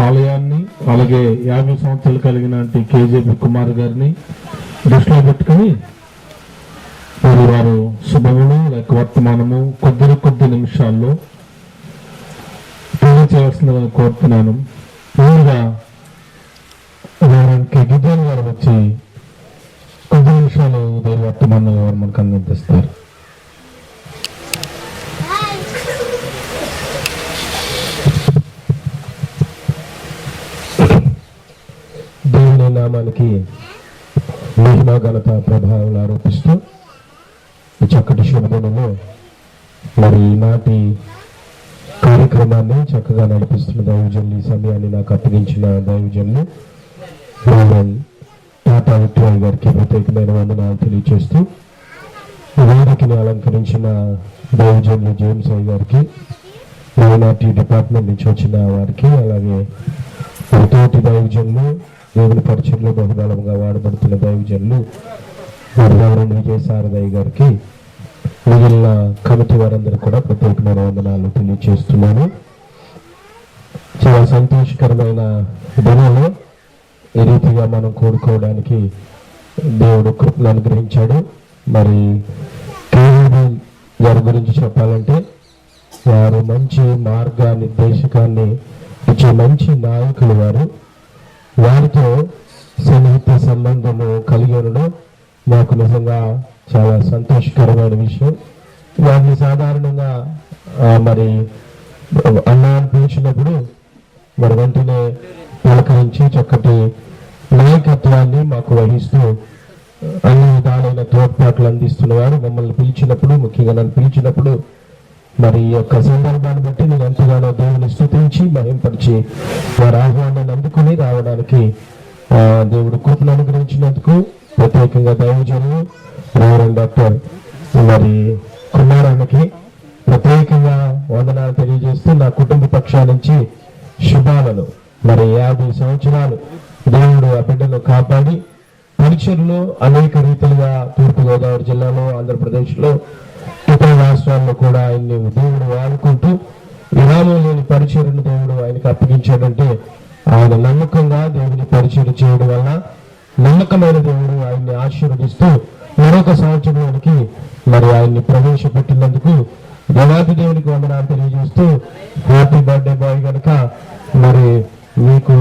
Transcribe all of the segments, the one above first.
ఆలయాన్ని అలాగే యాభై సంవత్సరాలు కలిగిన కేజేపీ కుమార్ గారిని దృష్టిలో పెట్టుకుని మరి వారు శుభమును లేక వర్తమానము కొద్ది కొద్ది నిమిషాల్లో తెలియచేయాల్సిందని కోరుతున్నాను. ముందుగా వారికి గిద్దన్ గారు వచ్చి కొద్ది నిమిషాలు దైవ వర్తమానం వారు మనకు అందిస్తారు దేవుని నామానికి మహిమ ఘనత ప్రభావం ఆరోపిస్తూ ఈ చక్కటి శుభదినము మరి ఈనాటి కార్యక్రమాన్ని చక్కగా నడిపిస్తున్న దైవజన్లు ఈ సమయాన్ని నాకు అప్పగించిన దైవజన్లు. టాటా విక్టరాయ్ గారికి ప్రత్యేకమైన వందనాలు తెలియజేస్తూ వేదికని అలంకరించిన దైవజన్లు జేమ్స్ అయ్య గారికి మైనార్టీ డిపార్ట్మెంట్ నుంచి వచ్చిన వారికి అలాగే తోటి దైవజన్లు దేవుని పరిచయంలో బహుబలంగా వాడబడుతున్న దైవజనులు మరి విజయసారదయ్య గారికి మిగిలిన కమిటీ వారందరూ కూడా ప్రత్యేకమైన వందనాలు తెలియజేస్తున్నాను. చాలా సంతోషకరమైన దినాలు ఈ రీతిగా మనం కోరుకోవడానికి దేవుడు కృపను అనుగ్రహించాడు. మరి కేవీ గారి గురించి చెప్పాలంటే వారు మంచి మార్గ నిర్దేశకాన్ని ఇచ్చే మంచి నాయకులు వారు. వారితో సన్నిహిత సంబంధము కలిగి ఉండడం మాకు నిజంగా చాలా సంతోషకరమైన విషయం. వారిని సాధారణంగా మరి అన్న అని పిలిచినప్పుడు మరి వెంటనే పలకరించి చక్కటి నాయకత్వాన్ని మాకు వహిస్తూ అన్ని విధాలైన తోడ్పాట్లు అందిస్తున్నవారు మమ్మల్ని పిలిచినప్పుడు ముఖ్యంగా నన్ను పిలిచినప్పుడు మరి ఈ యొక్క సందర్భాన్ని బట్టి నేను ఎంతగానో దేవుని స్థుతించి మహింపరిచి వారి ఆహ్వానాన్ని అందుకుని రావడానికి ఆ, దేవుడు కృపను అనుగ్రహించినందుకు ప్రత్యేకంగా దైవజనులు రెవరెండ్ డాక్టర్ మరి కుమారానికి ప్రత్యేకంగా వందనాలు తెలియజేస్తూ నా కుటుంబ పక్షా నుంచి శుభాలను మరి యాభై సంవత్సరాలు దేవుడు ఆ బిడ్డను కాపాడి పరీక్షల్లో అనేక రీతిలుగా తూర్పుగోదావరి జిల్లాలో ఆంధ్రప్రదేశ్లో ఇతర రాష్ట్రాల్లో కూడా ఆయన్ని దేవుడు వాడుకుంటూ విరామం లేని పరిచయను దేవుడు ఆయనకు అప్పగించాడంటే ఆయన నమ్మకంగా దేవుని పరిచయం చేయడం వల్ల నమ్మకమైన దేవుడు ఆయన్ని ఆశీర్వదిస్తూ మరొక సంవత్సరానికి మరి ఆయన్ని ప్రవేశపెట్టినందుకు దేవాది దేవునికి వందనాలు తెలియజేస్తూ హ్యాపీ బర్త్డే బాయ్ కనుక మరి మీకు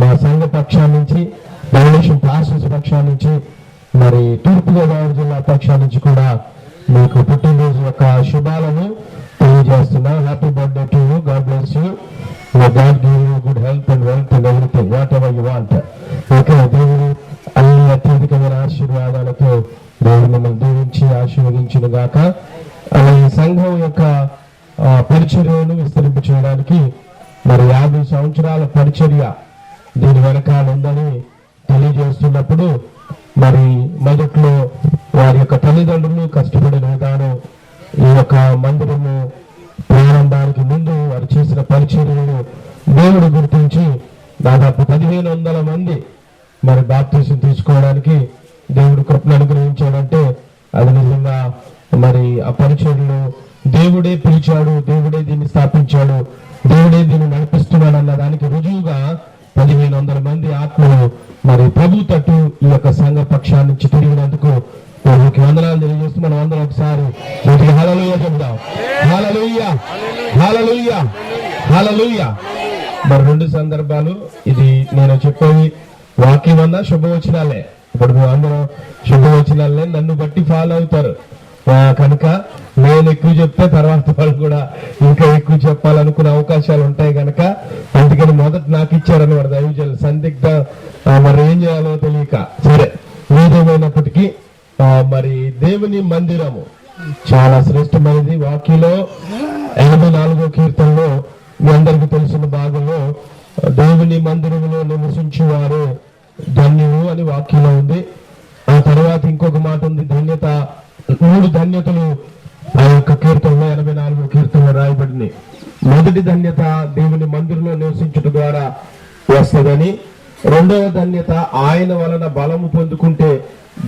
మా సంఘ పక్షాల నుంచి డొనేషన్ పాస్టర్స్ పక్షాల నుంచి మరి తూర్పుగోదావరి జిల్లా పక్షాల నుంచి కూడా మీకు పుట్టినరోజు యొక్క శుభాలను తెలియజేస్తున్నా. Happy birthday to you God bless you God give you good health and wealth and everything whatever you want okay దేవుడు అన్ని అత్యధికమైన ఆశీర్వాదాలతో దేవుడు మిమ్మల్ని దీవించి ఆశీర్వదించిన గాక. ఈ సంఘం యొక్క పరిచర్యను విస్తరింపు చేయడానికి మరి యాభై సంవత్సరాల పరిచర్య దీని వెనకాల ఉందని తెలియజేస్తున్నప్పుడు మరి మొదట్లో వారి యొక్క తల్లిదండ్రులు కష్టపడిన విధానం ఈ యొక్క మందిరము ప్రారంభానికి ముందు వారు చేసిన పరిచర్యలను దేవుడు గుర్తించి దాదాపు పదిహేను వందల మంది మరి బాప్తీసం తీసుకోవడానికి దేవుడు కృపను అనుగ్రహించాడంటే అది నిజంగా మరి ఆ పరిచర్యలు దేవుడే పిలిచాడు దేవుడే దీన్ని స్థాపించాడు దేవుడే దీన్ని నడిపిస్తున్నాడు అన్న దానికి రుజువుగా పదిహేను వందల మంది ఆత్మలు మరి ప్రభు తట్టు ఈ యొక్క సంఘ పక్షాన్ని నుంచి తిరిగినందుకు ప్రభుకి వందనాలు తెలియజేస్తూ మనం అందరం ఒకసారి వీటికి హలలుయ చెప్దాం హలలుయ హలలుయ హలలుయ మరి రెండు సందర్భాలు ఇది నేను చెప్పేది వాక్యం అన్నా శుభవచనాలే. ఇప్పుడు మేము అందరం శుభవచనాలే నన్ను బట్టి ఫాలో అవుతారు. కనుక నేను ఎక్కువ చెప్తే తర్వాత వాళ్ళు కూడా ఇంకా ఎక్కువ చెప్పాలనుకునే అవకాశాలు ఉంటాయి కనుక అందుకని మొదట నాకు ఇచ్చారన్నమాట దైవజల్ సందిగ్ధ మరి ఏం చేయాలో తెలియక సరే ఏదేమైనప్పటికీ మరి దేవుని మందిరము చాలా శ్రేష్టమైనది. వాక్యలో ఎనభై నాలుగో కీర్తనలో మీ అందరికీ తెలిసిన భాగంలో దేవుని మందిరములో నివసించేవారు ధన్యులు అని వాక్యంలో ఉంది. ఆ తర్వాత ఇంకొక మాట ఉంది ధన్యత మూడు ధన్యతలు ఆ యొక్క కీర్తనలో ఎనభై నాలుగు కీర్తనలో రాయబడింది మొదటి ధన్యత దేవుని మందిరంలో నివసించడం ద్వారా వస్తుందని రెండవ ధన్యత ఆయన వలన బలము పొందుకుంటే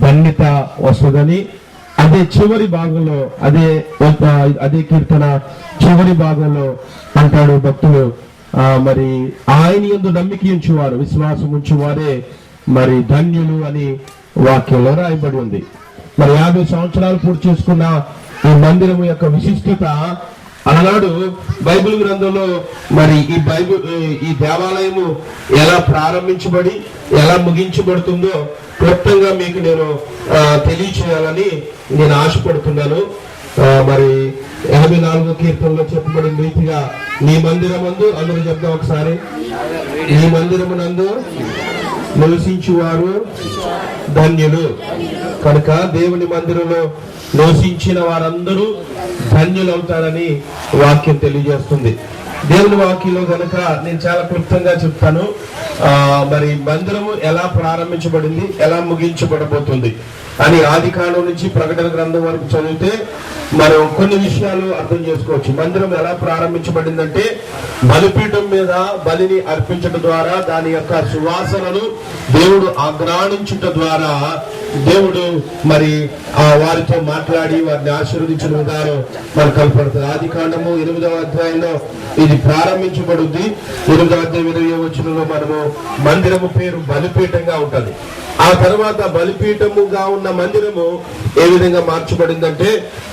ధన్యత వస్తుందని అదే చివరి భాగంలో అదే అదే కీర్తన చివరి భాగంలో అంటాడు భక్తులు. ఆ, మరి ఆయన ఎందు నమ్మిక ఉంచువారు విశ్వాసం ఉంచువారే మరి ధన్యులు అని వాక్యంలో రాయబడి ఉంది. మరి యాభై సంవత్సరాలు పూర్తి చేసుకున్న ఈ మందిరం యొక్క విశిష్టత ఆనాడు బైబిల్ గ్రంథంలో మరి ఈ బైబిల్ ఈ దేవాలయము ఎలా ప్రారంభించబడి ఎలా ముగించబడుతుందో క్లుప్తంగా మీకు నేను తెలియచేయాలని నేను ఆశపడుతున్నాను. మరి యాభై నాలుగో కీర్తనలో చెప్పబడిన రీతిగా నీ మందిరమందు అందరూ చెప్దాం ఒకసారి. నీ మందిరమునందు నివసించువారు ధన్యులు. కనుక దేవుని మందిరంలో నివసించిన వారందరూ ధన్యులవుతారని వాక్యం తెలియజేస్తుంది. దేవుని వాక్యంలో కనుక నేను చాలా క్లుప్తంగా చెప్తాను. మరి మందిరము ఎలా ప్రారంభించబడింది ఎలా ముగించబడబోతుంది అని ఆది కాలం నుంచి ప్రకటన గ్రంథం వరకు చదివితే మనం కొన్ని విషయాలు అర్థం చేసుకోవచ్చు. మందిరం ఎలా ప్రారంభించబడిందంటే బలిపీఠం మీద బలిని అర్పించడం ద్వారా దాని యొక్క సువాసనను దేవుడు ఆగ్రాణించుట ద్వారా దేవుడు మరి ఆ వారితో మాట్లాడి వారిని ఆశీర్వదించిన విధానం మనకు కనపడుతుంది. ఆది కాండము ఎనిమిదవ అధ్యాయంలో ఇది ప్రారంభించబడుద్ది. ఎనిమిదవ అధ్యాయం ఇరవై వచ్చినలో మనము మందిరము పేరు బలిపీఠంగా ఉంటుంది. ఆ తర్వాత బలిపీఠముగా ఉన్న మందిరము ఏ విధంగా మార్చబడిందంటే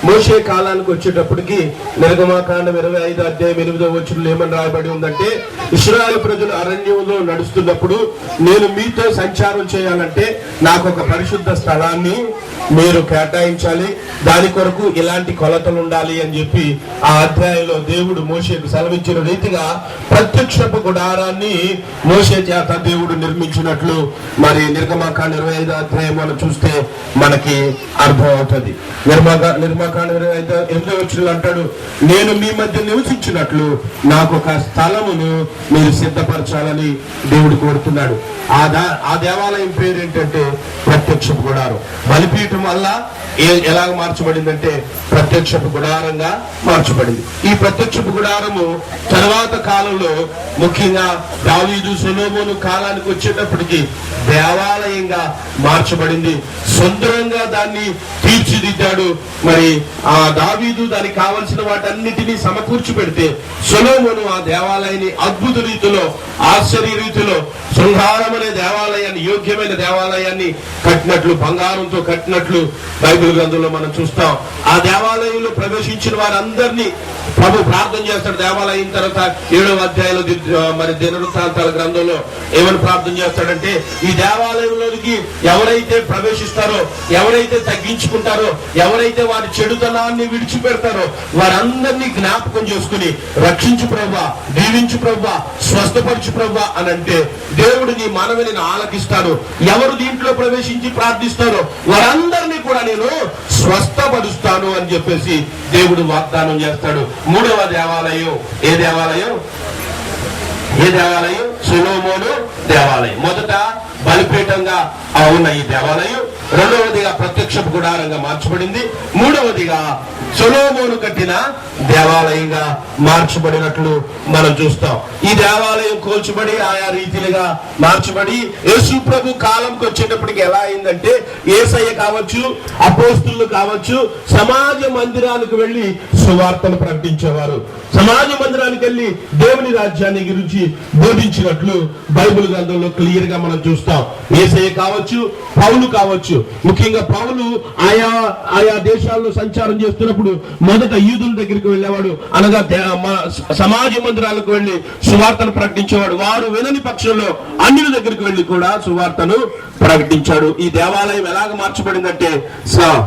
మోషే కాలానికి వచ్చేటప్పటికి నిర్గమాకాండం ఇరవై ఐదు అధ్యాయం ఎనిమిదో వచ్చిన ఏమని రాయబడి ఉందంటే ఇస్రాయల్ ప్రజలు అరణ్యంలో నడుస్తున్నప్పుడు నేను మీతో సంచారం చేయాలంటే నాకు ఒక పరిశుద్ధ స్థలాన్ని మీరు కేటాయించాలి. దాని కొరకు ఇలాంటి కొలతలు ఉండాలి అని చెప్పి ఆ అధ్యాయంలో దేవుడు మోషేకు నిర్మించిన రీతిగా ప్రత్యక్షపు గుడారాన్ని మోసే చేత దేవుడు నిర్మించినట్లు మరి నిర్గమాకాండ ఇరవై ఐదు అధ్యాయం మనం చూస్తే మనకి అర్థం అవుతుంది. నిర్మాక నిర్మాకాండ ఇరవై ఐదు ఎనిమిదో వచ్చిన అంటాడు నేను మీ మధ్య నివసించినట్లు నాకు ఒక స్థలమును మీరు సిద్ధపరచాలని దేవుడు కోరుతున్నాడు. ఆ దా ఆ దేవాలయం పేరు ఏంటంటే ప్రత్యక్షపు గుడారం. బలిపీఠం వల్ల ఏ- ఎలాగ మార్చబడిందంటే ప్రత్యక్షపు గుడారంగా మార్చబడింది. ఈ ప్రత్యక్షపు గుడారము తర్వాత కాలంలో ముఖ్యంగా దావీదు సొలోమోను కాలానికి వచ్చేటప్పటికి దేవాలయంగా మార్చబడింది. సుందరంగా దాన్ని తీర్చిదిద్దాడు. మరి ఆ దావీదు దానికి కావలసిన వాటన్నిటినీ సమకూర్చి పెడితే సులోమును ఆ దేవాలయాన్ని అద్భుత రీతిలో ఆశ్చర్య రీతిలో శృంగారం అనే దేవాలయాన్ని యోగ్యమైన దేవాలయాన్ని కట్టినట్లు బంగారంతో కట్టినట్లు బైబిల్ గ్రంథంలో మనం చూస్తాం. ఆ దేవాలయంలో ప్రవేశించిన వారందరినీ ప్రభు ప్రార్థన చేస్తాడు. దేవాలయం తర్వాత ఏడవ అధ్యాయంలో మరి దినవృత్తాంతాల గ్రంథంలో ఏమని ప్రార్థన చేస్తాడంటే ఈ దేవాలయంలోనికి ఎవరైతే ప్రవేశిస్తారో ఎవరైతే తగ్గించుకుంటారో ఎవరైతే వారి చెడుతనాన్ని విడిచిపెడతారో వారందరినీ జ్ఞాపకం చేసుకుని రక్షించు ప్రభా దీవించు ప్రభా స్వస్థపరచు ప్రభా అని అంటే దేవుడు నీ మనవిని ఆలకిస్తాడు. ఎవరు దీంట్లో ప్రవేశించి ప్రార్థిస్తారో వారందరినీ కూడా నేను స్వస్థపరుస్తాను అని చెప్పేసి దేవుడు వాగ్దానం చేస్తాడు. మూడవ దేవాలయం ఏ దేవాలయం? ఏ దేవాలయం? సులోమోను దేవాలయం. మొదట బలిపీఠంగా ఉన్న ఈ దేవాలయం రెండవదిగా ప్రత్యక్ష గుడారంగా మార్చబడింది. మూడవదిగా సొలోమోను కట్టిన దేవాలయంగా మార్చబడినట్లు మనం చూస్తాం. ఈ దేవాలయం కోల్చబడి ఆయా రీతిలుగా మార్చబడి యేసు ప్రభు కాలంకి వచ్చేటప్పటికి ఎలా అయిందంటే ఏసయ్య కావచ్చు అపోస్తులు కావచ్చు సమాజ మందిరానికి వెళ్ళి సువార్తను ప్రకటించేవారు. సమాజ మందిరానికి వెళ్ళి దేవుని రాజ్యాన్ని గురించి బోధించినట్లు బైబిల్ గ్రంథంలో క్లియర్గా మనం చూస్తాం. ఏసయ్య కావచ్చు పౌలు కావచ్చు ముఖ్యంగా పౌలు ఆయా ఆయా దేశాల్లో సంచారం చేస్తున్నప్పుడు మొదట యూదుల దగ్గరికి వెళ్ళేవాడు అనగా దే- సమాజ మందిరాలకు వెళ్ళి సువార్తను ప్రకటించేవాడు. వారు వినని పక్షంలో అన్యుల దగ్గరికి వెళ్ళి కూడా సువార్తను ప్రకటించాడు. ఈ దేవాలయం ఎలాగ మార్చబడిందంటే స-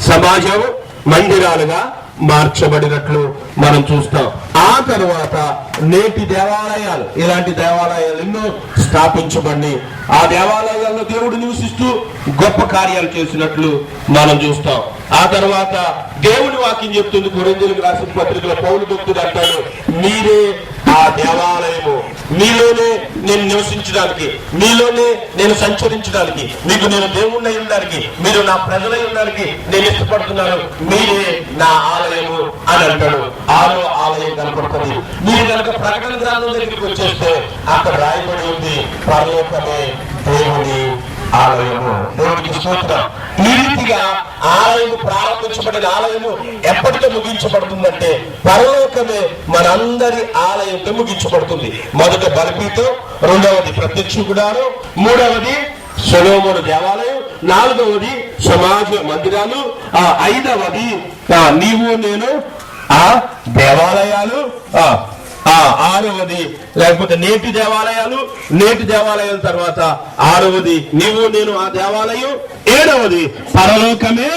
సమాజం మందిరాలుగా మార్చబడినట్లు మనం చూస్తాం. ఆ తర్వాత నేటి దేవాలయాలు ఇలాంటి దేవాలయాలు ఎన్నో స్థాపించబడి ఆ దేవాలయాల్లో దేవుడు నివసిస్తూ గొప్ప కార్యాలు చేసినట్లు మనం చూస్తాం. ఆ తర్వాత దేవుని వాక్యం చెప్తుంది కొరిందులకు రాసిన పత్రికలో పౌరు భక్తుడు అంటాడు మీరే ఆ దేవాలయము. మీలోనే నేను నివసించడానికి మీలోనే నేను సంచరించడానికి మీకు నేను దేవుణ్ణి ఉండడానికి మీరు నా ప్రజలై ఉండడానికి నేను ఇష్టపడుతున్నాను. మీరే నా ఆలయము అని అంటాడు. ఆరో ఆలయం కనపడుతుంది. మీరు కనుక ప్రకటన గ్రంథం దగ్గరికి వచ్చేస్తే అక్కడ రాయబడి ఉంది పరలోకమే దేవుని ఆలయము. దేవునికి సూత్రం ఈ రీతిగా ఆలయము ప్రారంభించబడిన ఆలయము ఎప్పటికీ ముగించబడుతుందంటే పరలోకమే మనందరి ఆలయంతో ముగించబడుతుంది. మొదట బలిపీఠం రెండవది ప్రత్యక్ష గుడారం మూడవది సొలోమోను దేవాలయం నాలుగవది సమాజ మందిరాలు ఆ ఐదవది నీవు నేను ఆ దేవాలయాలు ఆ ఆ ఆరవది లేకపోతే నేటి దేవాలయాలు నేటి దేవాలయాల తర్వాత ఆరవది నీవు నేను ఆ దేవాలయం ఏడవది పరలోకమే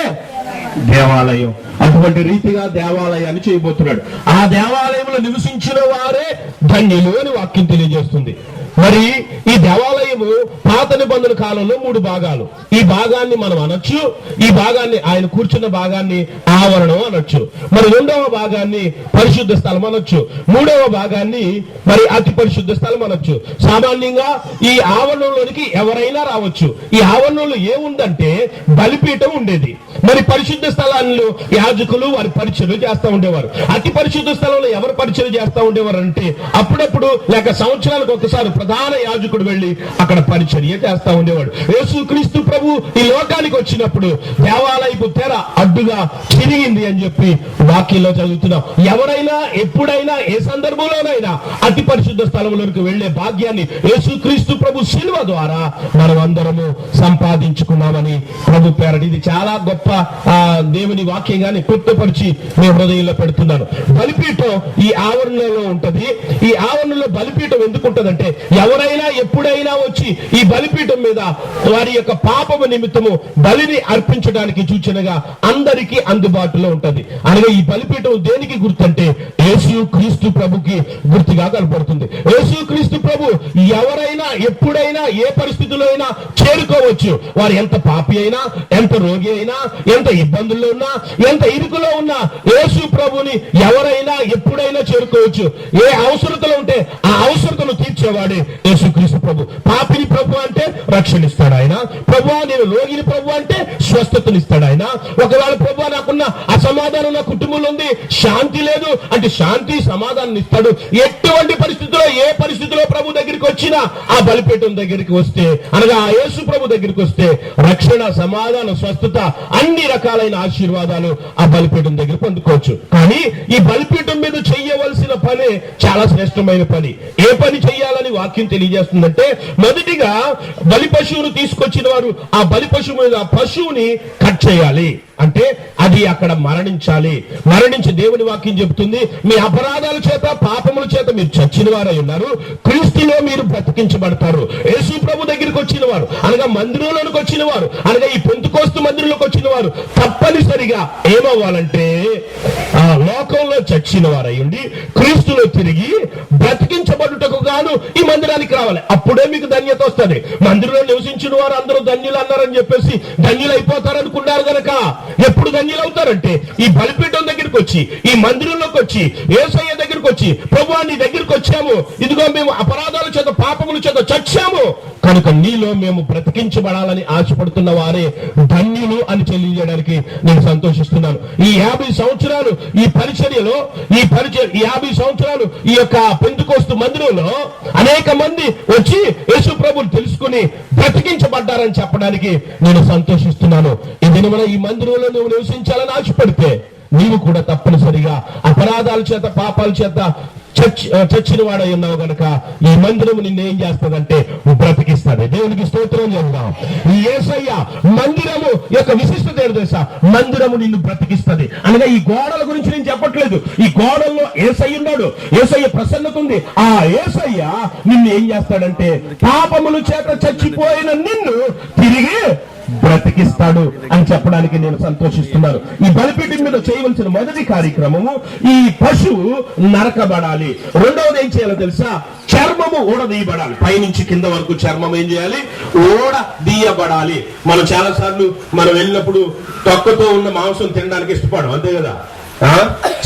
దేవాలయం. అటువంటి రీతిగా దేవాలయాన్ని చేయబోతున్నాడు. ఆ దేవాలయంలో నివసించిన వారే ధన్యులు అని వాక్యం తెలియజేస్తుంది. మరి ఈ దేవాలయము పాత నిబంధన కాలంలో మూడు భాగాలు. ఈ భాగాన్ని మనం అనొచ్చు ఈ భాగాన్ని ఆయన కూర్చున్న భాగాన్ని ఆవరణం అనొచ్చు. మరి రెండవ భాగాన్ని పరిశుద్ధ స్థలం అనొచ్చు. మూడవ భాగాన్ని మరి అతి పరిశుద్ధ స్థలం అనొచ్చు. సామాన్యంగా ఈ ఆవరణంలోనికి ఎవరైనా రావచ్చు. ఈ ఆవరణంలో ఏముందంటే బలిపీఠం ఉండేది. మరి పరిశుద్ధ స్థలాల్లో యాజకులు వారి పరిచయం చేస్తూ ఉండేవారు. అతి పరిశుద్ధ స్థలంలో ఎవరు పరిచయం చేస్తూ ఉండేవారు అంటే అప్పుడప్పుడు లేక సంవత్సరాలకు ఒకసారి ప్రధాన యాజకుడు వెళ్ళి అక్కడ పరిచర్య చేస్తా ఉండేవాడు. యేసుక్రీస్తు ప్రభు ఈ లోకానికి వచ్చినప్పుడు దేవాలయపు తెర అడ్డుగా చిరిగింది అని చెప్పి వాక్యంలో చదువుతున్నాం. ఎవరైనా ఎప్పుడైనా ఏ సందర్భంలోనైనా అతి పరిశుద్ధ స్థలంలోకి వెళ్ళే భాగ్యాన్ని యేసుక్రీస్తు ప్రభు శిల్వ ద్వారా మనం అందరము సంపాదించుకున్నామని ప్రభు పేరటి ఇది చాలా గొప్ప దేవుని వాక్యం కానీ వాక్యంగాన్ని పుట్టుపరిచి మీ హృదయంలో పెడుతున్నాను. బలిపీఠం ఈ ఆవరణలో ఉంటది. ఈ ఆవరణలో బలిపీఠం ఎందుకు ఉంటదంటే ఎవరైనా ఎప్పుడైనా వచ్చి ఈ బలిపీఠం మీద వారి యొక్క పాపము నిమిత్తము బలిని అర్పించడానికి సూచనగా అందరికీ అందుబాటులో ఉంటది. అనగా ఈ బలిపీఠం దేనికి గుర్తంటే యేసు క్రీస్తు ప్రభుకి గుర్తుగా కనపడుతుంది. యేసు క్రీస్తు ప్రభు ఎవరైనా ఎప్పుడైనా ఏ పరిస్థితిలో అయినా చేరుకోవచ్చు. వారు ఎంత పాపి అయినా ఎంత రోగి అయినా ఎంత ఇబ్బందుల్లో ఉన్నా ఎంత ఇరుకులో ఉన్న యేసు ప్రభుని ఎవరైనా ఎప్పుడైనా చేరుకోవచ్చు. ఏ అవసరతలు ఉంటే ఆ అవసరతను తీర్చేవాడే యేసుక్రీస్తు ప్రభు. పాపిని ప్రభు అంటే రక్షణ ఇస్తాడు ఆయన. ప్రభు నేను రోగిని ప్రభు అంటే స్వస్థతనిస్తాడు ఆయన. ఒకవేళ ప్రభు నాకున్న అసమాధానం నా కుటుంబంలో ఉంది శాంతి లేదు అంటే శాంతి సమాధానం ఇస్తాడు. ఎటువంటి పరిస్థితిలో ఏ పరిస్థితిలో ప్రభు దగ్గరికి వచ్చినా ఆ బలిపీఠం దగ్గరికి వస్తే అనగా ఆ యేసు ప్రభు దగ్గరికి వస్తే రక్షణ సమాధానం స్వస్థత అన్ని రకాలైన ఆశీర్వాదాలు ఆ ఆ బలిపీఠం దగ్గర పొందుకోవచ్చు కానీ ఈ బలిపీఠం మీద చెయ్యవలసిన పని చాలా శ్రేష్టమైన పని. ఏ పని చెయ్యాలని వాక్యం తెలియజేస్తుందంటే మొదటిగా బలి పశువును తీసుకొచ్చిన వారు ఆ బలి పశువు మీద ఆ పశువుని కట్ చేయాలి. అంటే అది అక్కడ మరణించాలి. మరణించి దేవుని వాక్యం చెబుతుంది మీ అపరాధాల చేత పాపముల చేత మీరు చచ్చిన వారై ఉన్నారు. క్రీస్తులో మీరు బ్రతికించబడతారు. యేసు ప్రభు దగ్గరికి వచ్చిన వారు అనగా మందిరంలోనికి వచ్చిన వారు అనగా ఈ పెంతుకోస్తు మందిరంలోకి వచ్చిన వారు తప్పనిసరిగా ఏమవ్వాలంటే ఆ లోకంలో చచ్చిన వారయ్యండి క్రీస్తులో తిరిగి బ్రతికించబడుటకు గాను ఈ మందిరానికి రావాలి. అప్పుడే మీకు ధన్యత వస్తుంది. మందిరంలో నివసించిన వారు అందరూ ధన్యులు అన్నారని చెప్పేసి ధన్యులు అయిపోతారనుకున్నారు కనుక గనక. ఎప్పుడు ధన్యులు అవుతారంటే ఈ బలిపీఠం దగ్గరికి వచ్చి ఈ మందిరంలోకి వచ్చి ఏసయ్య దగ్గరికి వచ్చి ప్రభు నీ దగ్గరికి వచ్చాము. ఇదిగో మేము అపరాధాల చేత పాపముల చేత చచ్చాము. కనుక నీలో మేము బ్రతికించబడాలని ఆశపడుతున్న వారే ధన్యులు అని తెలియజేయడానికి నేను సంతోషిస్తున్నాను. ఈ యాభై సంవత్సరాలు ఈ పరిచర్యలో ఈ పరిచర్ ఈ యాభై సంవత్సరాలు ఈ యొక్క పెందుకోస్తు మందిరంలో అనేక మంది వచ్చి యేసు ప్రభులు తెలుసుకుని బ్రతికించబడ్డారని చెప్పడానికి నేను సంతోషిస్తున్నాను. ఈ దినమున ఈ మందిరంలో నువ్వు నివసించాలని ఆశపడితే నీవు కూడా తప్పనిసరిగా అపరాధాల చేత పాపాల చేత చచ్చి చర్చిన వాడై ఉన్నావు గనక ఈ మందిరం నిన్ను ఏం చేస్తుందంటే బ్రతికిస్తుంది దేవునికి స్తోత్రం చెందాం ఈ ఏసయ్య మందిరము యొక్క విశిష్టత ఏంటో తెలుసా? మందిరము నిన్ను బ్రతికిస్తుంది. అనగా ఈ గోడల గురించి నేను చెప్పట్లేదు. ఈ గోడల్లో ఏసయ్య ఉన్నాడు. ఏసయ్య ప్రసన్నత ఉంది. ఆ ఏసయ్య నిన్ను ఏం చేస్తాడంటే పాపములు చేత చచ్చిపోయిన నిన్ను తిరిగి బ్రతికిస్తాడు అని చెప్పడానికి నేను సంతోషిస్తున్నాను. ఈ బలిపీఠం మీద చేయవలసిన మొదటి కార్యక్రమము ఈ పశువు నరకబడాలి. రెండవది ఏం చేయాలో తెలుసా? చర్మము ఓడదీయబడాలి పైనుంచి కింద వరకు చర్మం ఏం చేయాలి? ఊడ దీయబడాలి మనం చాలా సార్లు మనం వెళ్ళినప్పుడు తొక్కతో ఉన్న మాంసం తినడానికి ఇష్టపడం అంతే కదా?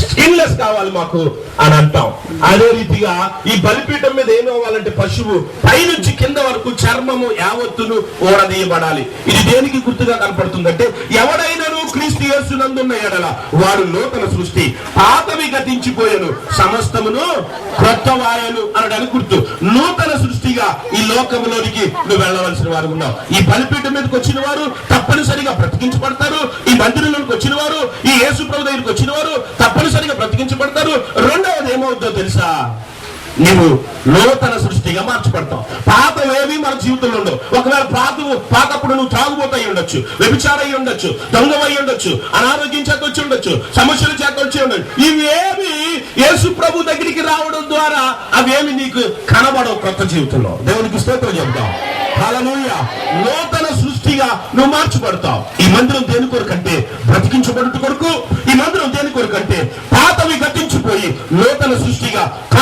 స్కిన్లెస్ కావాలి మాకు అని అంటాం. అదే రీతిగా ఈ బలిపీఠం మీద ఏం అవ్వాలంటే పశువు పైనుంచి కింద వరకు చర్మము యావత్తును ఓడదీయబడాలి ఇది దేనికి గుర్తుగా కనపడుతుందంటే ఎవడైనాను క్రీస్తు యేసునందున్న ఎడల వాడు నూతన సృష్టి పాతవి గతించిపోయాను సమస్తమును క్రొత్త వాయను అనడానికి గుర్తు. నూతన సృష్టిగా ఈ లోకంలోనికి నువ్వు వెళ్ళవలసిన వారు ఉన్నావు. ఈ బలిపీఠం మీదకి వచ్చిన వారు తప్పనిసరిగా బ్రతికించబడతారు. ఈ మందిరంలోకి వచ్చిన వారు ఈ యేసు ప్రభు దగ్గరికి వచ్చిన వారు తప్పనిసరిగా బ్రతికించబడతారు. రెండవది ఏమవుతుందో తెలుసా? నీవు లోతన సృష్టిగా మార్చబడతావు. పాతవేవి మన జీవితంలో ఉండవు. ఒకవేళ పాత పాతప్పుడు నువ్వు తాగుబోతు ఉండొచ్చు వ్యభిచారై ఉండొచ్చు దొంగవై ఉండొచ్చు అనారోగ్యం చేత వచ్చి ఉండొచ్చు సమస్యల చేత వచ్చి ఉండొచ్చు ఇవేమి యేసు ప్రభు దగ్గరికి రావడం ద్వారా అవేమి నీకు కనబడవు కొత్త జీవితంలో. దేవునికి స్తోత్రం చెప్తాం హల్లెలూయా. నూతన సృష్టిగా నువ్వు మార్చబడతావు. ఈ మందిరం దేని కొరకంటే బ్రతికించబడుట కొరకు ఈ మందిరం Yeah.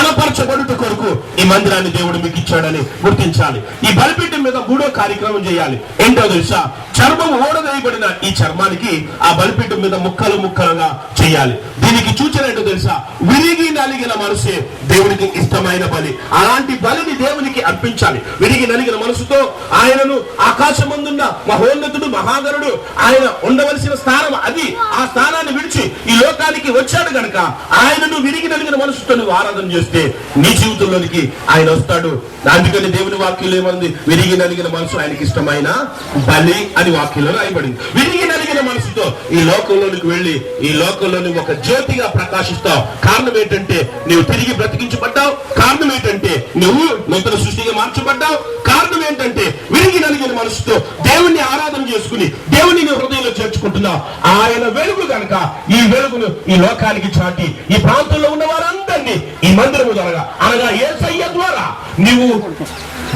మందిరాన్ని దేవుడు మీకు ఇచ్చాడని గుర్తించాలి. ఈ బలిపీఠం మీద మూడో కార్యక్రమం చేయాలి. ఏంటో తెలుసా చర్మం ఓడవేయబడిన ఈ చర్మానికి ఆ బలిపీఠం మీద ముక్కలు ముక్కలుగా చేయాలి. దీనికి సూచన ఏంటో తెలుసా? విరిగి నలిగిన మనసే దేవునికి ఇష్టమైన బలి. అలాంటి బలిని దేవునికి అర్పించాలి. విరిగి నలిగిన మనసుతో ఆయనను ఆకాశమందున్న మహోన్నతుడు మహాగరుడు ఆయన ఉండవలసిన స్థానం అది. ఆ స్థానాన్ని విడిచి ఈ లోకానికి వచ్చాడు గనక ఆయనను విరిగి నలిగిన మనసుతో నువ్వు ఆరాధన చేస్తే నీ జీవితంలోనికి ఆయన వస్తాడు. అందుకని దేవుని వాక్యంలో ఏమంది? విరిగి నలిగిన మనసు ఆయనకి ఇష్టమైన బలి అని వాక్యంలో రాయబడింది. విరిగి నలిగిన మనసుతో ఈ లోకంలోనికి వెళ్ళి ఈ లోకంలోని ఒక జ్యోతిగా ప్రకాశిస్తావు. కారణం ఏంటంటే నువ్వు తిరిగి బ్రతికించబడ్డావు. కారణం ఏంటంటే నువ్వు నూతన సృష్టిగా మార్చబడ్డావు. కారణం ఏంటంటే విరిగి నలిగిన మనసుతో దేవుణ్ణి ఆరాధన చేసుకుని దేవుని నీ హృదయంలో చేర్చుకుంటున్నావు. ఆయన వెలుగు కనుక ఈ వెలుగును ఈ లోకానికి చాటి ఈ ప్రాంతంలో ఉన్న వారందరినీ ఈ మందిరము ద్వారా అనగా ఏ ద్వారా నీవు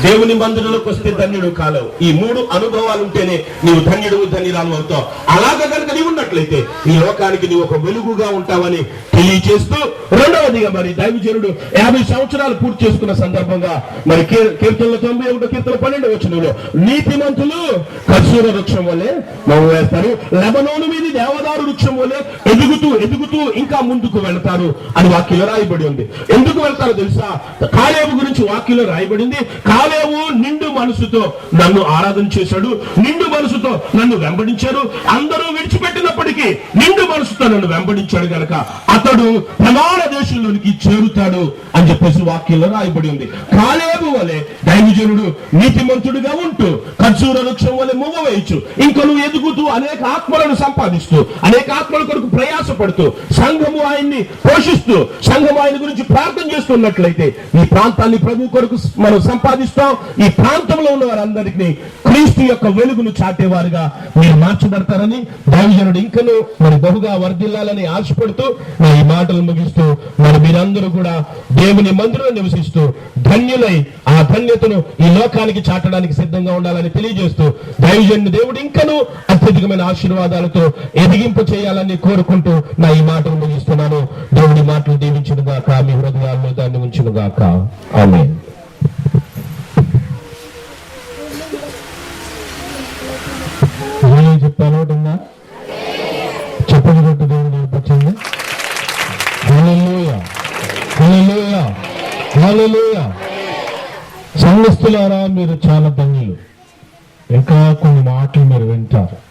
దేవుని మందిరంలోకి వస్తే ధన్యుడు కాలవు. ఈ మూడు అనుభవాలు ఉంటేనే నీవు ధన్యుడు ధన్యురాలు అవుతావు. అలాగే కనుక నీవు ఉన్నట్లయితే ఈ లోకానికి నీవు ఒక వెలుగుగా ఉంటావని తెలియచేస్తూ రెండవదిగా మరి దైవజనుడు యాభై సంవత్సరాలు పూర్తి చేసుకున్న సందర్భంగా మరి కీ- కీర్తనలు తొంభై ఒకటో కీర్తన పన్నెండు వచ్చినలో నీతిమంతులు ఖర్చూర వృక్షం వల్లే మమ్మ వేస్తారు. లెబనోను మీది దేవదారు వృక్షం వల్లే ఎదుగుతూ ఎదుగుతూ ఇంకా ముందుకు వెళ్తారు అని వాక్యలో రాయబడి ఉంది. ఎందుకు వెళ్తారో తెలుసా? కాలేబు గురించి వాక్యలో రాయబడింది కాలేవు నిండు మనసుతో నన్ను ఆరాధన చేశాడు నిండు మనసుతో నన్ను వెంబడించారు. అందరూ విడిచిపెట్టినప్పటికీ నిండు మనసుతో నన్ను వెంబడించాడు గనక అతడు ప్రమాణ దేశంలోనికి చేరుతాడు అని చెప్పేసి వాక్యంలో రాయబడి ఉంది. కాలేవు వలె దైవజనుడు నీతిమంతుడిగా ఉంటూ ఖర్జూర వృక్షం వలె మొగవేయచ్చు ఇంకా నువ్వు ఎదుగుతూ అనేక ఆత్మలను సంపాదిస్తూ అనేక ఆత్మల కొరకు ప్రయాసపడుతూ సంఘము ఆయన్ని పోషిస్తూ సంఘం ఆయన గురించి ప్రార్థన చేస్తున్నట్లయితే ఈ ప్రాంతాన్ని ప్రభు కొరకు మనం సంపాదిస్తూ ఈ ప్రాంతంలో ఉన్న వారందరికీ క్రీస్తు యొక్క వెలుగును చాటేవారుగా మీరు మార్చబడతారని దైవజనుడు ఇంకను మరి బహుగా వర్ధిల్లాలని ఆశపడుతూ నా ఈ మాటలు ముగిస్తూ మరి మీరందరూ కూడా దేవుని మందిరంలో నివసిస్తూ ధన్యులై ఆ ధన్యతను ఈ లోకానికి చాటడానికి సిద్ధంగా ఉండాలని తెలియజేస్తూ దైవజనుడు దేవుడు ఇంకను అత్యధికమైన ఆశీర్వాదాలతో ఎదిగింపు చేయాలని కోరుకుంటూ నా ఈ మాటలు ముగిస్తున్నాను. దేవుడి మాటలు దీవించిన గాక మీ హృదయాల్లో దాన్ని ఉంచును గాక ఆమె చెప్పే చెప్పాలో ఉందా? చెప్పని కొట్టు దేవుడు నేర్పించింది హల్లెలూయా. సంఘస్థులారా మీరు చాలా ధన్యులు. ఇంకా కొన్ని మాటలు మీరు వింటారు.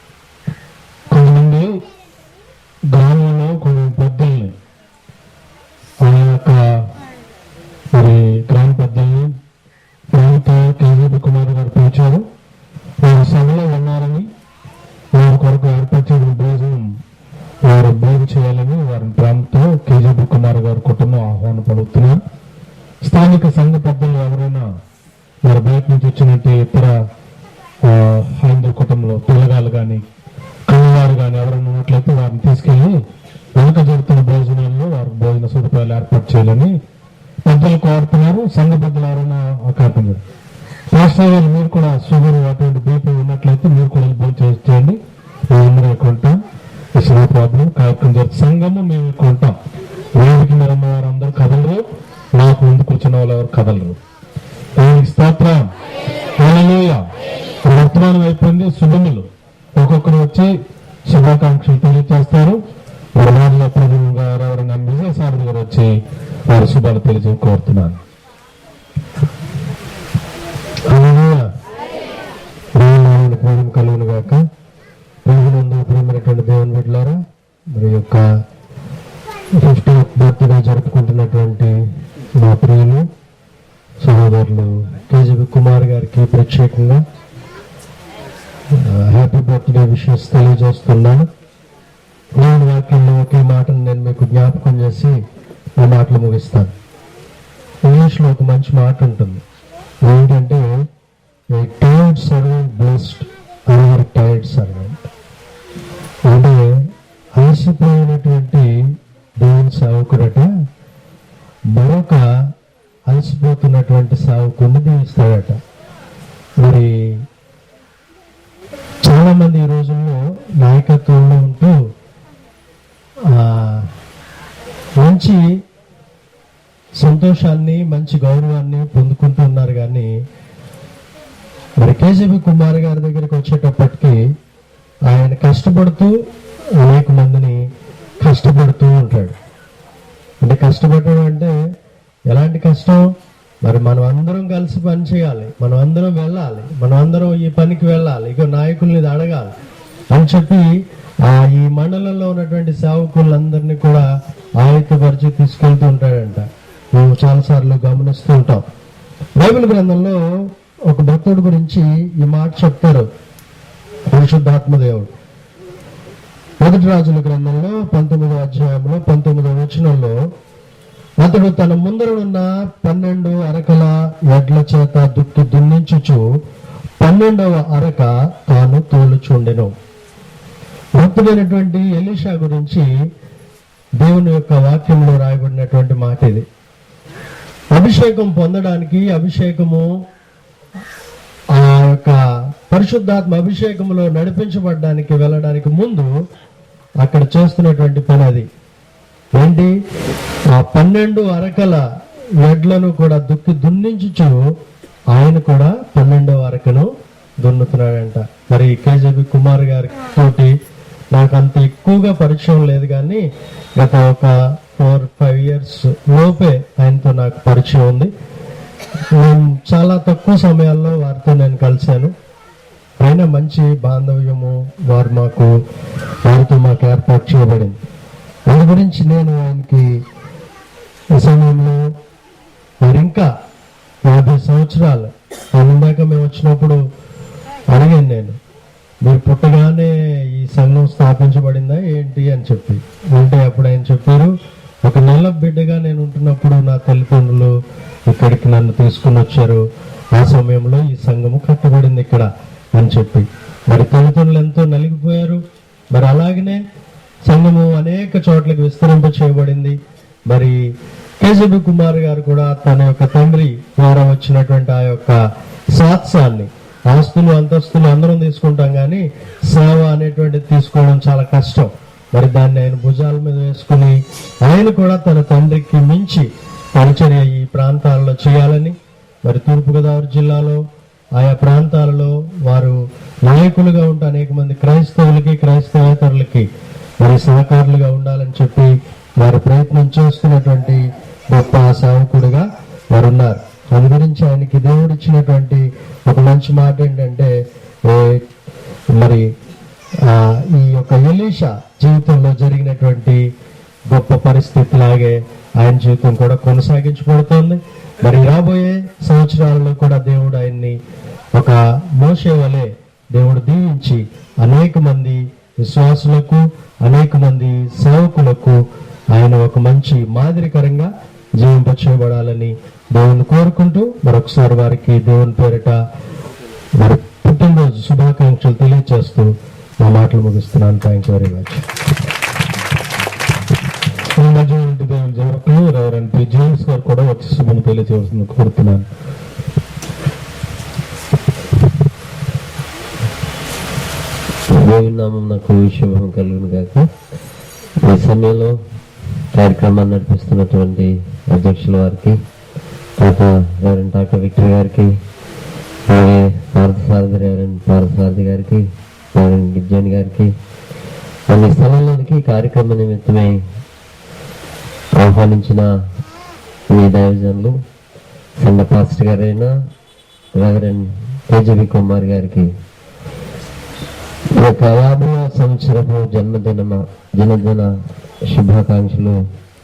పాస్టర్ మీరు కూడా షుగర్ అటువంటి బీపీ ఉన్నట్లయితే మీరు కూడా భోజనం చేయండి. మేమందరం ఇక్కడ ఉంటాం. ప్రాబ్లం కార్యక్రమం జరుగుతుంది సంఘము మేము ఇక్కడ ఉంటాం. వేదిక మీద ఉన్న వారు అందరూ కదలరు. నాకు ముందు కూర్చున్న వాళ్ళు ఎవరు కదలరు. దేవునికి స్తోత్రం. వర్తమానం అయిపోయింది. శుభములు. ఒక్కొక్కరు వచ్చి శుభాకాంక్షలు తెలియజేస్తారు. వరదారుల ప్రభు గారు ఎవరైనా విజయసారథి గారు వచ్చి వారి శుభాలు తెలియజే కోరుతున్నాను. హల్లెలూయా ప్రేమకు మహిమ కలుగును గాక ప్రభునందు ప్రేమైనటువంటి దేవుని బిడ్డలారా మరి యొక్క ఫిఫ్టీ బర్త్డే జరుపుకుంటున్నటువంటి మా ప్రియులు సహోదరు సోదరులు కేజీబీ కుమార్ గారికి ప్రత్యేకంగా హ్యాపీ బర్త్డే విషెస్ తెలియజేస్తున్నాను. నేను వాక్యంలో ఒకే మాటను నేను మీకు జ్ఞాపకం చేసి నా మాటలు ముగిస్తాను. ఇంగ్లీష్లో ఒక మంచి మాట ఉంటుంది. ఏంటంటే a tired servant blessed our tired servant అంటే అలసిపోయినటువంటి దేవుని సావుకుడట మరొక అలసిపోతున్నటువంటి సావుకుని దీవిస్తాడట. మరి చాలామంది ఈ రోజుల్లో నాయకత్వంలో ఉంటూ మంచి సంతోషాన్ని మంచి గౌరవాన్ని పొందుకుంటున్నారు కానీ మరి కేసీబీ కుమార్ గారి దగ్గరికి వచ్చేటప్పటికి ఆయన కష్టపడుతూ అనేక మందిని కష్టపడుతూ ఉంటాడు. అంటే కష్టపడడం అంటే ఎలాంటి కష్టం? మరి మనం అందరం కలిసి పని చేయాలి మనం అందరం వెళ్ళాలి మనం అందరం ఈ పనికి వెళ్ళాలి ఇక నాయకుల్ని ఇది అడగాలి అని చెప్పి ఆ ఈ మండలంలో ఉన్నటువంటి సేవకులందరినీ కూడా ఆయుధపరిచి తీసుకెళ్తూ ఉంటాడంట. మేము చాలాసార్లు గమనిస్తూ ఉంటాం. బైబిల్ గ్రంథంలో ఒక భక్తుడి గురించి ఈ మాట చెప్తారు. పరిశుద్ధాత్మదేవుడు. మొదటి రాజుల గ్రంథంలో పంతొమ్మిదో అధ్యాయంలో పంతొమ్మిదో వచనంలో అతడు తన ముందర ఉన్న పన్నెండు అరకల ఎడ్ల చేత దుక్కి దున్నించుచు పన్నెండవ అరక తాను తోలుచుండెను. భక్తుడైనటువంటి ఎలీషా గురించి దేవుని యొక్క వాక్యంలో రాయబడినటువంటి మాట ఇది. అభిషేకం పొందడానికి అభిషేకము ఆ యొక్క పరిశుద్ధాత్మ అభిషేకములో నడిపించబడడానికి వెళ్ళడానికి ముందు అక్కడ చేస్తున్నటువంటి పని అది. ఏంటి? ఆ పన్నెండు అరకల ఎడ్లను కూడా దుక్కి దున్నించుచు ఆయన కూడా పన్నెండవ అరకను దున్నుతున్నాడంట. మరి కేజీబీ కుమార్ గారి తోటి నాకు అంత ఎక్కువగా పరిచయం లేదు కానీ గత ఒక ఫోర్ ఫైవ్ ఇయర్స్ లోపే ఆయనతో నాకు పరిచయం ఉంది. నేను చాలా తక్కువ సమయాల్లో వారితో నేను కలిశాను. అయినా మంచి బాంధవ్యము వారు మాకు వారితో మాకు ఏర్పాటు చేయబడింది. దాని గురించి నేను ఆయనకి ఈ సమయంలో మరి ఇంకా యాభై సంవత్సరాలు ఆయన ఇందాక మేము వచ్చినప్పుడు అడిగాను నేను మీరు పుట్టగానే ఈ సంఘం స్థాపించబడిందా ఏంటి అని చెప్పి. అంటే అప్పుడు ఆయన చెప్పారు ఒక నెల బిడ్డగా నేను ఉంటున్నప్పుడు నా తల్లిదండ్రులు ఇక్కడికి నన్ను తీసుకుని వచ్చారు. ఆ సమయంలో ఈ సంఘము కట్టబడింది ఇక్కడ అని చెప్పి. మరి తల్లిదండ్రులు ఎంతో నలిగిపోయారు. మరి అలాగనే సంఘము అనేక చోట్లకి విస్తరింప చేయబడింది. మరి కేజీబీ కుమార్ గారు కూడా తన యొక్క తండ్రి ద్వారా వచ్చినటువంటి ఆ యొక్క సాత్సాన్ని ఆస్తులు అంతస్తులు అందరం తీసుకుంటాం కానీ సేవ అనేటువంటిది తీసుకోవడం చాలా కష్టం. మరి దాన్ని ఆయన భుజాల మీద వేసుకుని ఆయన కూడా తన తండ్రికి మించి పరిచర్య ఈ ప్రాంతాల్లో చేయాలని మరి తూర్పుగోదావరి జిల్లాలో ఆయా ప్రాంతాలలో వారు నాయకులుగా ఉంటే అనేక మంది క్రైస్తవులకి క్రైస్తవేతరులకి మరి సహకారులుగా ఉండాలని చెప్పి వారు ప్రయత్నం చేస్తున్నటువంటి గొప్ప సేవకుడుగా వారు ఉన్నారు అందు గురించి ఆయనకి దేవుడు ఇచ్చినటువంటి ఒక మంచి మాట ఏంటంటే మరి ఈ యొక్క ఎలీషా జీవితంలో జరిగినటువంటి గొప్ప పరిస్థితి లాగే ఆయన జీవితం కూడా కొనసాగించబడుతోంది. మరి రాబోయే సంవత్సరాలలో కూడా దేవుడు ఆయన్ని ఒక మోసే వలె దేవుడు దీవించి అనేక మంది విశ్వాసులకు అనేక మంది సేవకులకు ఆయన ఒక మంచి మాదిరికరంగా జీవింపచేయబడాలని దేవుని కోరుకుంటూ మరొకసారి వారికి దేవుని పేరిట మరి పుట్టినరోజు శుభాకాంక్షలు తెలియజేస్తూ నా మాటలు ముగిస్తున్నాను. థ్యాంక్ యూ వెరీ మచ్ ఈ పి. జేమ్స్ గారు కూడా వచ్చి శుభం తెలియజేయాల్సింది కోరుతున్నాను. దేవుని నాకు శుభం కలుగును కాక ఈ సమయంలో కార్యక్రమాన్ని నడిపిస్తున్నటువంటి అధ్యక్షుల వారికి తాత రెవరెంట్ తాత విక్టర్ గారికి అలాగే పార్థసారథి రెవరెంట్ పార్థసారథి గారికి రెవరెంట్ గిజ్జన్ గారికి అన్ని స్థలంలోనికి కార్యక్రమ నిమిత్తమై ఆహ్వానించిన మీ దైవజనులు సంఘ పాస్టర్ గారైన రెవరెన్ కేజీబీ కుమార్ గారికి ఒక యాభై సంవత్సరపు జన్మదిన జన్మదిన శుభాకాంక్షలు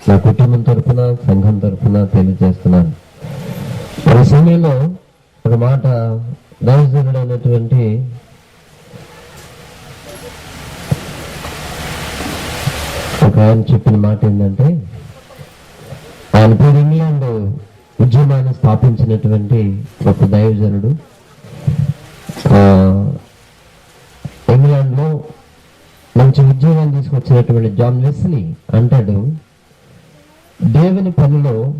నా కుటుంబం తరఫున సంఘం తరఫున తెలియజేస్తున్నాను. ఈ సమయంలో ఒక మాట దైవజనుడైనటువంటి ఒక ఆయన చెప్పిన మాట ఏంటంటే ఆయన పేరు ఇంగ్లాండ్ ఉద్యమాన్ని స్థాపించినటువంటి ఒక దైవజనుడు. ఆ, ఇంగ్లాండ్లో మంచి ఉద్యోగం తీసుకొచ్చినటువంటి జాన్ లెస్ని అంటాడు దేవుని పనిలో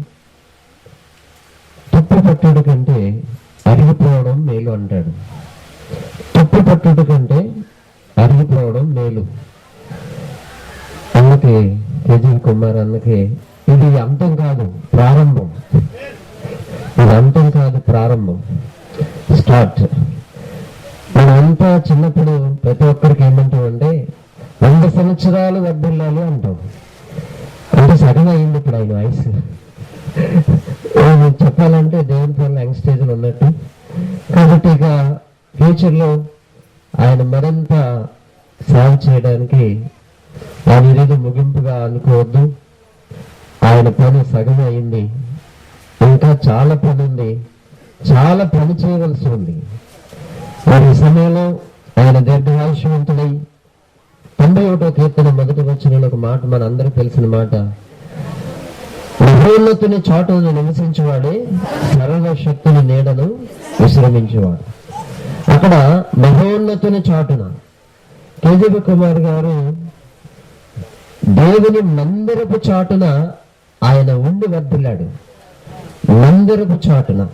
తుప్పు పట్టుడు కంటే అరిగిపోవడం మేలు అంటాడు. తుప్పు పట్టుడు కంటే అరిగిపోవడం మేలు. అందుకే కేజీ కుమార్ అన్నకి ఇది అంతం కాదు ప్రారంభం. ఇది అంతం కాదు ప్రారంభం. స్టార్ట్. మనంతా చిన్నప్పుడు ప్రతి ఒక్కరికి ఏమంటామంటే వంద సంవత్సరాలు వర్ధిల్లాలి అంటాం. అంటే సగం అయింది ఇప్పుడు ఆయన వయసు. చెప్పాలంటే దేవుని పనులు యంగ్ స్టేజ్లో ఉన్నట్టు. కాబట్టి ఇక ఫ్యూచర్లో ఆయన మరింత సేవ చేయడానికి ఆయన ముగింపుగా అనుకోవద్దు. ఆయన పని సగమే అయింది. ఇంకా చాలా పని ఉంది. చాలా పని చేయవలసి ఉంది. మరి సమయంలో ఆయన దీర్ఘాయుష్యవంతుడై తొంభై ఒకటో కీర్తన మొదటి వచ్చిన ఒక మాట మన అందరికి తెలిసిన మాట. మహోన్నతుని చాటును నివసించేవాడే సర్వశక్తుని నీడను విశ్రమించేవాడు. అక్కడ మహోన్నతుని చాటున కేజీబీ కుమార్ గారు దేవుని మందిరపు చాటున ఆయన ఉండి వర్ధిల్లాడు. మందిరపు చాటున.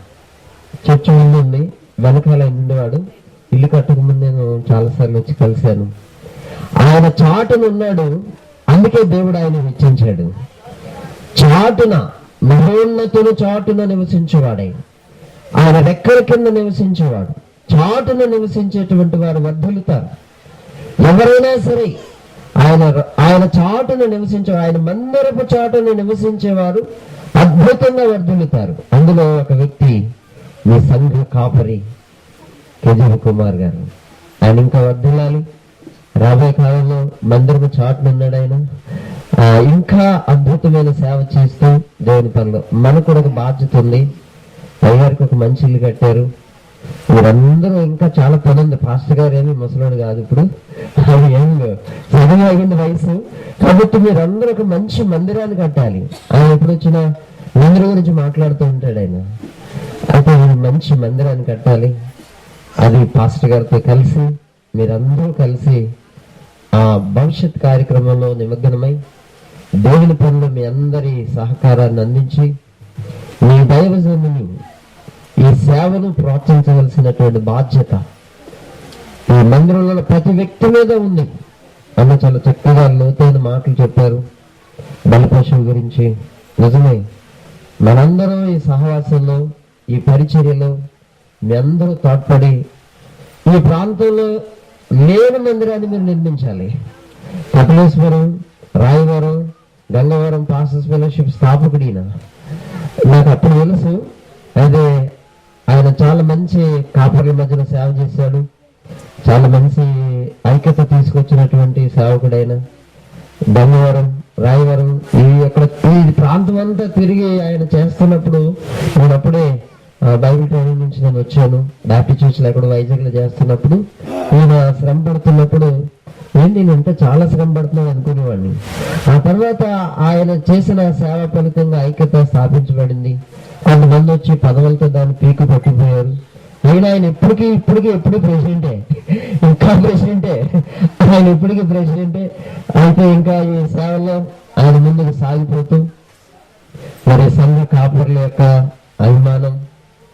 చర్చ ముందు ఉంది వెనకాల ఉండేవాడు. ఇల్లు కట్టక ముందు నేను చాలాసార్లు వచ్చి కలిశాను. ఆయన చాటున ఉన్నాడు అందుకే దేవుడు ఆయన హెచ్చించాడు చాటున మహోన్నతుని చాటున నివసించేవాడే. ఆయన రెక్కల కింద నివసించేవాడు. చాటున నివసించేటువంటి వారు వర్ధలుతారు ఎవరైనా సరే ఆయన ఆయన చాటును నివసించే ఆయన మందిరపు చాటును నివసించేవారు అద్భుతంగా వర్ధిల్లుతారు. అందులో ఒక వ్యక్తి మీ సంఘ కాపరి కేజీవి కుమార్ గారు. ఆయన ఇంకా వర్ధిల్లాలి. రాబోయే కాలంలో మందిరపు చాటున ఉన్నాడు ఆయన. ఇంకా అద్భుతమైన సేవ చేస్తూ దేవుని పనులు మనకు కూడా ఒక బాధ్యత ఉంది. అయ్యారికి ఒక మంచి ఇల్లు కట్టారు. మీరందరూ ఇంకా చాలా పని ఉంది పాస్టర్ గారు ఏమి ముసలోడు కాదు ఇప్పుడు. అది ఏం చదువు అయింది వయసు. కాబట్టి మీరందరూ ఒక మంచి మందిరాన్ని కట్టాలి. ఆయన ఎప్పుడు వచ్చినా మందిరం గురించి మాట్లాడుతూ ఉంటాడు ఆయన. అయితే మంచి మందిరాన్ని కట్టాలి. అది పాస్టర్ గారితో కలిసి మీరందరూ కలిసి ఆ భవిష్యత్ కార్యక్రమంలో నిమగ్నమై దేవుని పనులు మీ అందరి సహకారాన్ని అందించి మీ దైవజనుని ఈ సేవను ప్రోత్సహించవలసినటువంటి బాధ్యత ఈ మందిరంలో ప్రతి వ్యక్తి మీద ఉంది. అన్న చాలా చక్కగా లోతైన మాటలు చెప్పారు. బలిపశువు గురించి నిజమే. మనందరం ఈ సహవాసంలో ఈ పరిచర్యలో మీ అందరూ తోడ్పడి ఈ ప్రాంతంలో లేని మందిరాన్ని మీరు నిర్మించాలి. కపిలేశ్వరం రాయవరం గంగవరం పాసెస్ ఫెలోషిప్ స్థాపకుడిన. నాకు అప్పుడు తెలుసు అదే ఆయన చాలా మంచి కాపర్ల మధ్యన సేవ చేశాడు. చాలా మంచి ఐక్యత తీసుకొచ్చినటువంటి సేవకుడైన బంగవరం రాయవరం ఈ అక్కడ ఈ ప్రాంతం అంతా తిరిగి ఆయన చేస్తున్నప్పుడు నేను అప్పుడే బైబిల్ ట్రైనింగ్ నుంచి నేను వచ్చాను. బ్యాప్టిస్ట్ చర్చ్లో ఎక్కడ వైజాగ్లో చేస్తున్నప్పుడు. ఈయన శ్రమ పడుతున్నప్పుడు ఏం నేను ఇంత చాలా శ్రమ పడుతున్నాను అనుకునేవాడిని. ఆ తర్వాత ఆయన చేసిన సేవ ఫలితంగా ఐక్యత స్థాపించబడింది. కొంతమంది వచ్చి పదవులతో దాన్ని పీకు పట్టిపోయారు. నేను ఆయన ఇప్పటికీ ఇప్పటికీ ఎప్పుడు ప్రెసిడెంటే? ఇంకా ప్రెసిడెంటే? ఆయన ఇప్పటికీ ప్రెసిడెంటే? అయితే ఇంకా ఈ సేవలో ఆయన ముందుకు సాగిపోతూ మరి సంఘ కాపురుల యొక్క అభిమానం